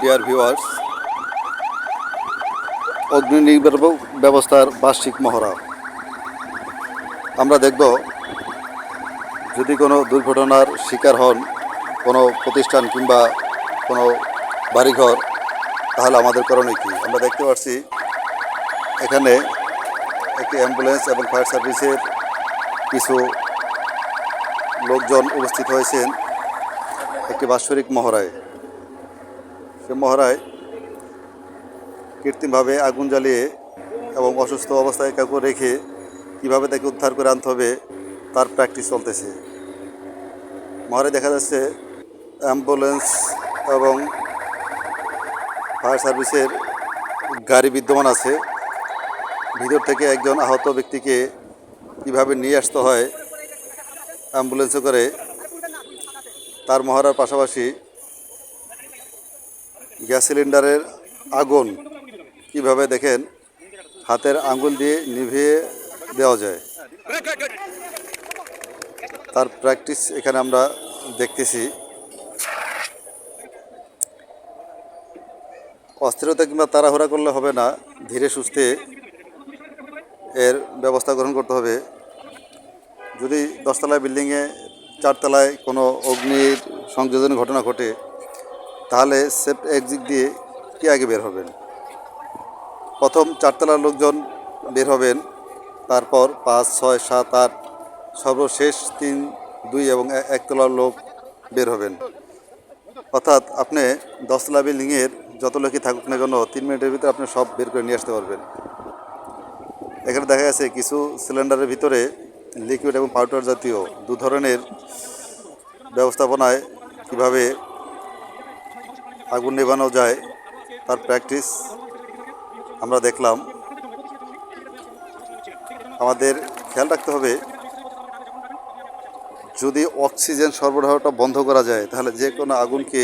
Dear viewers অগ্নি নির্বাপক ব্যবস্থার বার্ষিক মহড়া। আমরা দেখব, যদি কোনো দুর্ঘটনার শিকার হন, কোনো প্রতিষ্ঠান কিংবা কোনো বাড়িঘর, তাহলে আমাদের করণীয় কী? আমরা দেখতে পাচ্ছি এখানে একটি অ্যাম্বুলেন্স এবং ফায়ার সার্ভিসের কিছু লোকজন উপস্থিত হয়েছেন একটি বাৎসরিক মহড়ায়। সে মহড়ায় কৃত্রিমভাবে আগুন জ্বালিয়ে এবং অসুস্থ অবস্থায় কাউকে রেখে কীভাবে তাকে উদ্ধার করে আনতে হবে, তার প্র্যাকটিস চলতেছে। মহড়ায় দেখা যাচ্ছে অ্যাম্বুলেন্স এবং ফায়ার সার্ভিসের গাড়ি বিদ্যমান আছে। ভিতর থেকে একজন আহত ব্যক্তিকে কীভাবে নিয়ে আসতে হয় অ্যাম্বুলেন্সে করে, তার মহড়ার পাশাপাশি গ্যাস সিলিন্ডারের আগুন কীভাবে দেখেন? হাতের আঙ্গুল দিয়ে নিভিয়ে দেওয়া যায়। তার প্র্যাকটিস এখানে আমরা দেখতেছি। অস্থিরতা কিংবা তাড়াহুড়া করলে হবে না, ধীরে সুস্থে এর ব্যবস্থা গ্রহণ করতে হবে। যদি দশতলায় বিল্ডিংয়ে চারতলায় কোনো অগ্নির সংযোজন ঘটনা ঘটে তাহলে সেফ এক্সিট দিয়ে কে আগে বের হবেন? প্রথম চারতলার লোকজন বের হবেন, তারপর পাঁচ, ছয়, সাত, আট, সর্বশেষ তিন, দুই এবং একতলার লোক বের হবেন। অর্থাৎ আপনি দশতলা বিল্ডিংয়ের যত লোকই থাকুক না কেন, তিন মিনিটের ভিতরে আপনি সব বের করে নিয়ে আসতে পারবেন। এখানে দেখা গেছে কিছু সিলিন্ডারের ভিতরে লিকুইড এবং পাউডার জাতীয় দু ধরনের ব্যবস্থাপনায় কীভাবে আগুন নেভানো যায়, তার প্র্যাকটিস আমরা দেখলাম। আমাদের খেয়াল রাখতে হবে, যদি অক্সিজেন সরবরাহটা বন্ধ করা যায়, তাহলে যে কোনো আগুনকে